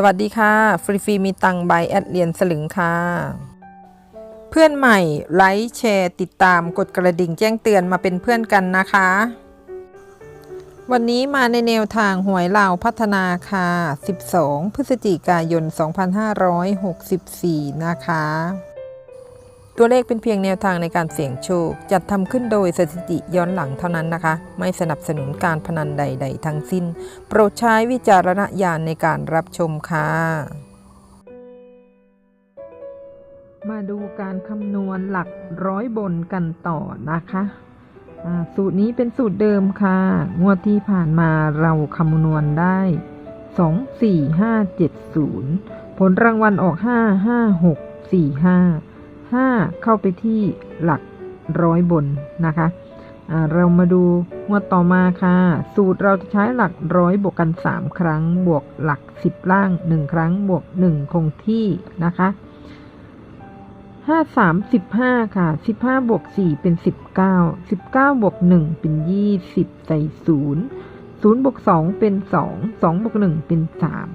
สวัสดีค่ะ ฟรีฟรีมีตังใบแอดเรียนสลึงค่ะ เพื่อนใหม่ไลค์แชร์ ติดตามกดกระดิ่งแจ้งเตือนมาเป็นเพื่อนกันนะคะ วันนี้มาในแนวทางหวยลาวพัฒนาค่ะ 12 พฤศจิกายน 2564 นะคะ ตัวเลขเป็นเพียงแนวทางในการเสี่ยงโชค จัดทำขึ้นโดยสถิติย้อนหลังเท่านั้นนะคะ ไม่สนับสนุนการพนันใด ๆ ทั้งสิ้น โปรดใช้วิจารณญาณในการรับชมค่ะ มาดูการคำนวณหลักร้อยบนกันต่อนะคะสูตรนี้เป็นสูตรเดิมค่ะ งวดที่ผ่านมาเราคำนวณได้ 2 4 5 7 0 ผลรางวัลออก 5 5 6 4 5 5 เข้าไปที่หลักร้อยบนนะคะเรามาดูงวดต่อมาค่ะ สูตรเราจะใช้หลักร้อยบวกกัน 3 ครั้ง บวกหลัก 10 ล่าง 1 ครั้ง บวก 1 คงที่นะคะห้าสามสิบห้าค่ะสิบห้าบวกสี่เป็นสิบเก้าสิบเก้าบวกหนึ่งเป็นยี่สิบใส่ศูนย์ศูนย์บวกสองเป็นสองสองบวกหนึ่งเป็นสาม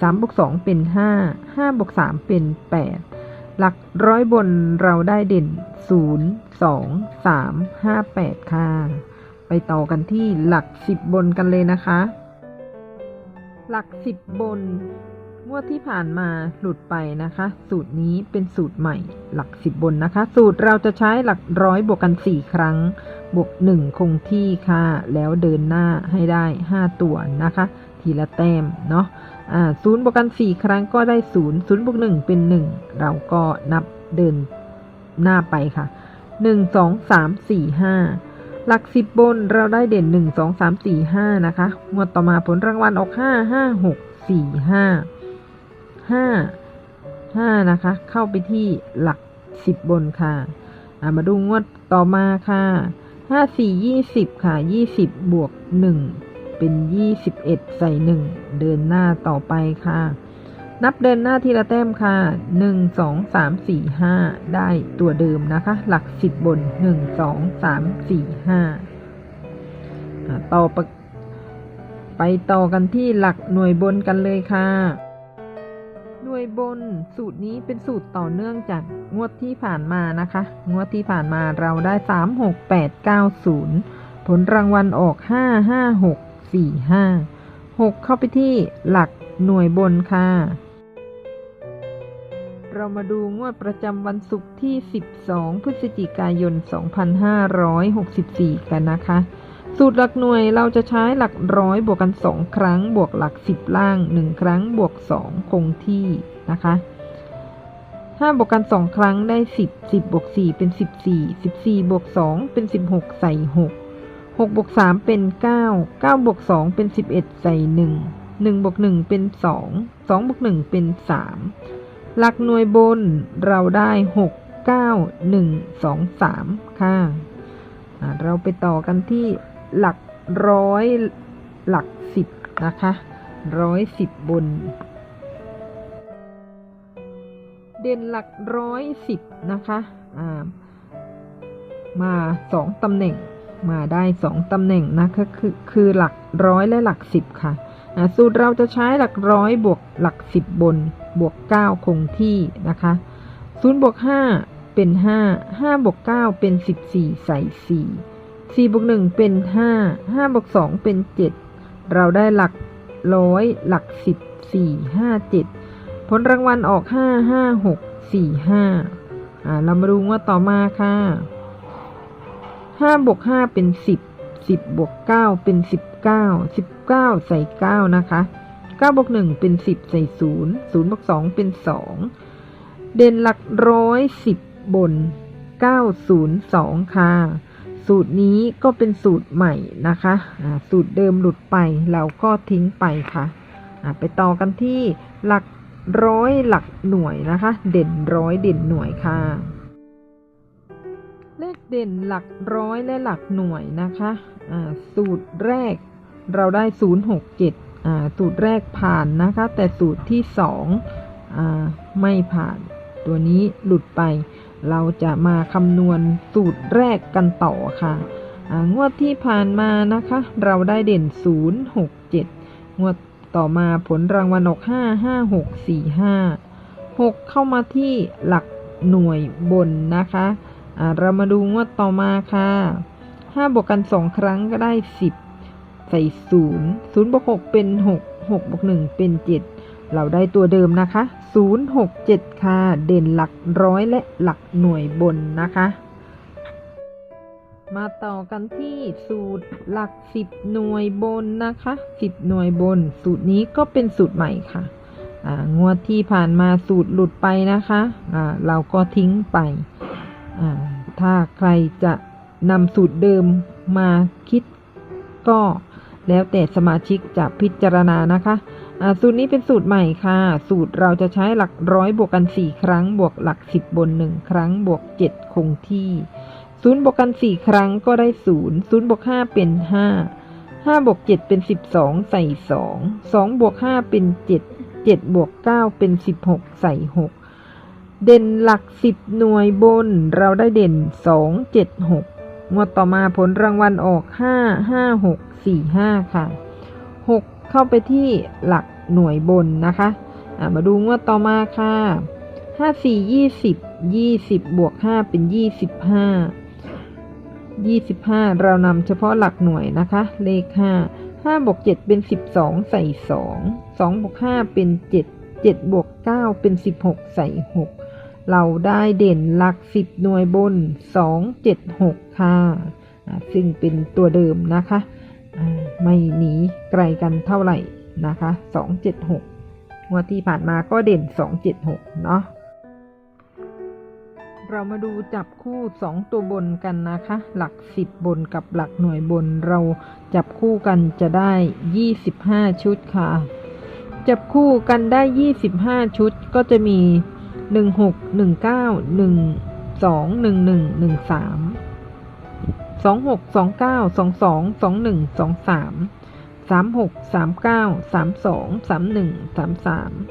สามบวกสองเป็นห้าห้าบวกสามเป็นแปด หลักร้อยบนเราได้เด่นศูนย์สองสามห้าแปดค่ะ ไปต่อกันที่หลักสิบบนกันเลยนะคะ หลักสิบบน งวดที่ผ่านมาหลุดไปนะคะ สูตรนี้เป็นสูตรใหม่ หลักสิบบนนะคะ สูตรเราจะใช้หลักร้อยบวกกันสี่ครั้ง บวกหนึ่งคงที่ค่ะ แล้วเดินหน้าให้ได้ห้าตัวนะคะ ทีละแต้มเนาะ ศูนย์บวกกันสี่ครั้งก็ได้ศูนย์ศูนย์บวกหนึ่งเป็นหนึ่งเราก็นับเดินหน้าไปค่ะหนึ่งสองสามสี่ห้าหลักสิบบนเราได้เด่นหนึ่งสองสามสี่ห้านะคะงวดต่อมาผลรางวัลออกห้าห้าหกสี่ห้าห้าห้านะคะ เข้าไปที่หลักสิบบนค่ะมาดูงวดต่อมาค่ะห้าสี่ยี่สิบค่ะยี่สิบบวกหนึ่ง เป็นยี่สิบเอ็ดใส่หนึ่งเดินหน้าต่อไปค่ะ นับเดินหน้าทีละแต้มค่ะหนึ่งสองสามสี่ห้าได้ตัวเดิมนะคะ หลักสิบบนหนึ่งสองสามสี่ห้าต่อไปไปต่อกันที่หลักหน่วยบนกันเลยค่ะ หน่วยบนสูตรนี้เป็นสูตรต่อเนื่องจากงวดที่ผ่านมานะคะ งวดที่ผ่านมาเราได้ 3 6 8 9 0 ผลรางวัลออก 5 5 6 4 5 6เข้าไปที่หลักหน่วยบนค่ะ เรามาดูงวดประจำวันศุกร์ที่ 12 พฤศจิกายน 2564 กันนะคะ สูตรหลักหน่วยเราจะใช้หลักร้อยบวกกัน 2 ครั้ง บวกหลัก 10 ล่าง 1 ครั้ง บวก 2 คงที่นะคะ5บวกกัน2ครั้งได้10 10บวก4เป็น14 14บวก2เป็น16ใส่6 6บวก3เป็น 9 9บวก2เป็น 11 ใส่ 1 1บวก1เป็น 2 2บวก1เป็น 3 หลักหน่วยบนเราได้ 6 9 1 2 3 ค่ะอ่าเราไปต่อกันที่หลักร้อยหลักสิบนะคะร้อยสิบบน เด่นหลักร้อยสิบนะคะามาสองตำแหน่ง มาได้สองตำแหน่งนะคะคือคือหลักร้อยและหลักสิบค่ะสูตรเราจะใช้หลักร้อยบวกหลักสิบบน บวกเก้าคงที่นะคะศูนย์บวกห้าเป็นห้าห้าบวกเก้าเป็นสิบสี่ใส่สี่สี่บวกหนึ่งเป็นห้าห้าบวกสองเป็นเจ็ดเราได้หลักร้อยหลักสิบสี่ห้าเจ็ดผลรางวัลออกห้าห้าหกสี่ห้าอ่าเรามาดูว่าต่อมาค่ะ ห้าบวกห้าเป็นสิบสิบบวกเก้าเป็นสิบเก้าสิบเก้าใส่เก้านะคะเก้าบวกหนึ่งเป็นสิบใส่ศูนย์ศูนย์บวกสองเป็นสองเด่นหลักร้อยสิบบนเก้าศูนย์สองค่ะ สูตรนี้ก็เป็นสูตรใหม่นะคะสูตรเดิมหลุดไปเราก็ทิ้งไปค่ะอ่าไปต่อกันที่หลักร้อยหลักหน่วยนะคะ เด่นร้อยเด่นหน่วยค่ะ เลขเด่นหลักร้อยและหลักหน่วยนะคะสูตรแรกเราได้ 067สูตรแรกผ่านนะคะ แต่สูตรที่สองอไม่ผ่าน ตัวนี้หลุดไป เราจะมาคำนวณสูตรแรกกันต่อค่ะอ่างวดที่ผ่านมานะคะ เราได้เด่น 067 งวดต่อมาผลรางวัลออกห้าห้าหกสี่ห้าหกเข้ามาที่หลักหน่วยบนนะคะ เรามาดูงวดต่อมาค่ะห้าบวกกันสองครั้งก็ได้สิบใส่ศูนย์ศูนย์บวกหกเป็นหกหกบวกหนึ่งเป็นเจ็ดเราได้ตัวเดิมนะคะศูนย์หกเจ็ดค่ะ เด่นหลักร้อยและหลักหน่วยบนนะคะ มาต่อกันที่สูตรหลักสิบหน่วยบนนะคะสิบหน่วยบน สูตรนี้ก็เป็นสูตรใหม่ค่ะงวดที่ผ่านมาสูตรหลุดไปนะคะเราก็ทิ้งไป ถ้าใครจะนำสูตรเดิมมาคิดก็แล้วแต่สมาชิกจะพิจารณานะคะ สูตรนี้เป็นสูตรใหม่ค่ะ สูตรเราจะใช้หลักร้อยบวกกัน 4 ครั้ง บวกหลัก 10 บน 1 ครั้ง บวก 7 คงที่ศูนย์บวกกันสี่ครั้งก็ได้ศูนย์ศูนย์บวกห้าเป็นห้าห้าบวกเจ็ดเป็นสิบสองใส่สองสองบวกห้าเป็นเจ็ดเจ็ดบวกเก้าเป็นสิบหกใส่หก เด่นหลักสิบหน่วยบนเราได้เด่นสองเจ็ดหกงวดต่อมาผลรางวัลออกห้าห้าหกสี่ห้าค่ะหกเข้าไปที่หลักหน่วยบนนะคะมาดูงวดต่อมาค่ะห้าสี่ยี่สิบยี่สิบบวกห้าเป็นยี่สิบห้า25เรานำเฉพาะหลักหน่วยนะคะ เลข5 5บวก7เป็น12ใส่2 2บวก5เป็น7 7บวก9เป็น16ใส่6 เราได้เด่นหลัก 10 หน่วยบน 2 7 6 ค่ะอ่าซึ่งเป็นตัวเดิมนะคะ ไม่หนีไกลกันเท่าไหร่นะคะ 2 7 6งวดที่ผ่านมาก็เด่น 2 7 6 เนาะเรามาดูจับคู่ 2 ตัวบนกันนะคะ หลัก 10 บนกับหลักหน่วยบน เราจับคู่กันจะได้ 25 ชุดค่ะ จับคู่กันได้ 25 ชุดก็จะมี 16 19 12 11 13 26 29 22 21 23 36 39 32 31 33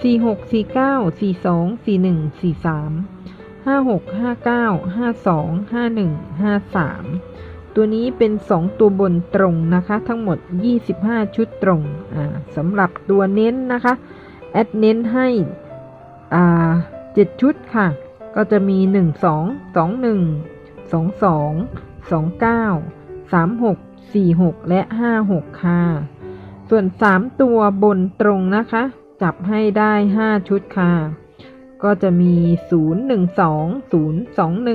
46 49 42 41 43ห้าหกห้าเก้าห้าสองห้าหนึ่งห้าสามตัวนี้เป็นสองตัวบนตรงนะคะ ทั้งหมดยี่สิบห้าชุดตรง อ่าสำหรับตัวเน้นนะคะ แอดเน้นให้ อ่าเจ็ดชุดค่ะ ก็จะมีหนึ่งสองสองหนึ่งสองสองสองเก้าสามหกสี่หกและห้าหกค่ะ ส่วนสามตัวบนตรงนะคะ จับให้ได้ห้าชุดค่ะ ก็จะมี0 1 2 0 2 1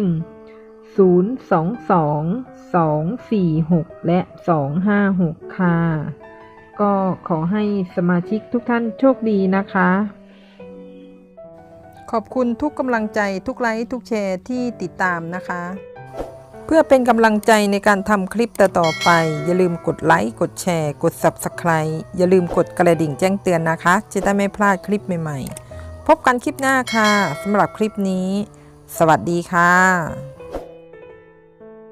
0 2 2 2 4 6และ2 5 6ค่ะ ก็ขอให้สมาชิกทุกท่านโชคดีนะคะ ขอบคุณทุกกำลังใจทุกไลค์ทุกแชร์ที่ติดตามนะคะ เพื่อเป็นกำลังใจในการทำคลิปต่อๆไป อย่าลืมกดไลค์กดแชร์ กด Subscribe อย่าลืมกดกระดิ่งแจ้งเตือนนะคะ จะได้ไม่พลาดคลิปใหม่ๆ พบกันคลิปหน้าค่ะสำหรับคลิปนี้ สวัสดีค่ะ